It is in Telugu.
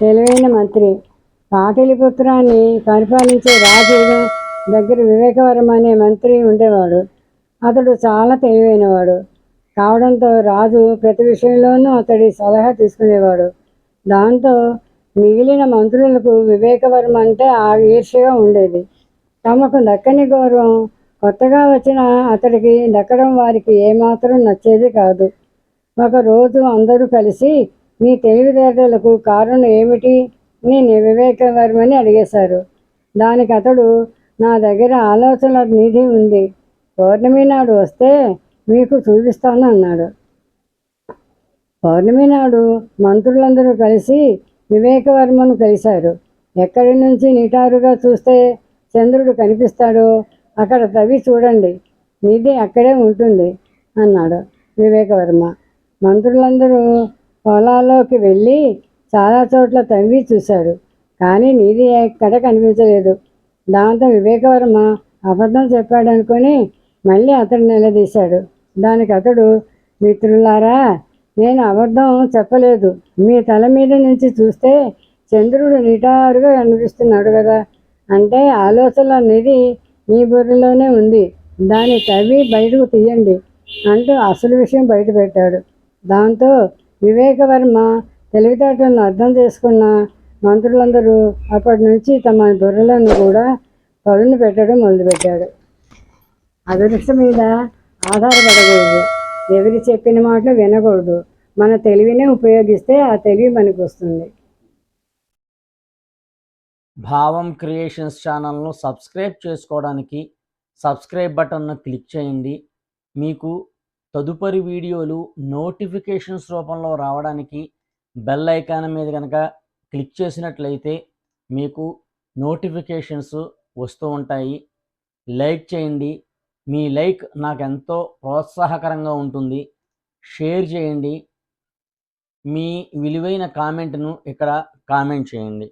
తెలివైన మంత్రి. పాటలిపుత్రాన్ని పరిపాలించే రాజు దగ్గర వివేకవరం అనే మంత్రి ఉండేవాడు. అతడు చాలా తెలివైనవాడు. కావడంతో రాజు ప్రతి విషయంలోనూ అతడి సలహా తీసుకునేవాడు. దాంతో మిగిలిన మంత్రులకు వివేకవరం అంటే ఆ ఈర్ష్యగా ఉండేది. తమకు దక్కని గౌరవం కొత్తగా వచ్చిన అతడికి దక్కడం వారికి ఏమాత్రం నచ్చేది కాదు. ఒకరోజు అందరూ కలిసి నీ తెలివితేటలకు కారణం ఏమిటి? నేను వివేకవరమని అడిగేశారు. దానికి అతడు నా దగ్గర ఆలోచనల నిధి ఉంది. పౌర్ణమి నాడు వస్తే మీకు చూపిస్తాను అన్నాడు. పౌర్ణమి నాడు మంత్రులందరూ కలిసి వివేకవర్మను కలిశారు. ఎక్కడి నుంచి నిటారుగా చూస్తే చంద్రుడు కనిపిస్తాడో అక్కడ తవ్వి చూడండి. నిధి అక్కడే ఉంటుంది అన్నాడు వివేకవర్మ. మంత్రులందరూ పొలాల్లోకి వెళ్ళి చాలా చోట్ల తవ్వి చూశాడు. కానీ నీది ఎక్కడ కనిపించలేదు. దాంతో వివేకవర్మ అబద్ధం చెప్పాడనుకొని మళ్ళీ అతడు నిలదీశాడు. దానికి అతడు మిత్రులారా నేను అబద్ధం చెప్పలేదు. మీ తల మీద నుంచి చూస్తే చంద్రుడు నిటారుగా కనిపిస్తున్నాడు కదా. అంటే ఆలోచన అనేది మీ బుర్రలోనే ఉంది. దాన్ని తవ్వి బయటకు తీయండి అంటూ అసలు విషయం బయట పెట్టాడు దాంతో వివేకవర్మ తెలివితేటలను అర్థం చేసుకున్న మంత్రులందరూ అప్పటి నుంచి తమ బుర్రలను కూడా పదును పెట్టడం మొదలుపెట్టాడు అదృష్టం మీద ఆధారపడకూడదు. ఎవరు చెప్పిన మాటలు వినకూడదు. మన తెలివినే ఉపయోగిస్తే ఆ తెలివి మనకు వస్తుంది భావం క్రియేషన్స్ ఛానల్ను సబ్స్క్రైబ్ చేసుకోవడానికి సబ్స్క్రైబ్ బటన్ను క్లిక్ చేయండి. మీకు తదుపరి వీడియోలు నోటిఫికేషన్స్ రూపంలో రావడానికి బెల్ ఐకాన్ మీద కనుక క్లిక్ చేసినట్లయితే మీకు నోటిఫికేషన్స్ వస్తూ ఉంటాయి. లైక్ చేయండి. మీ లైక్ నాకు ఎంతో ప్రోత్సాహకరంగా ఉంటుంది. షేర్ చేయండి. మీ విలువైన కామెంట్ను ఇక్కడ కామెంట్ చేయండి.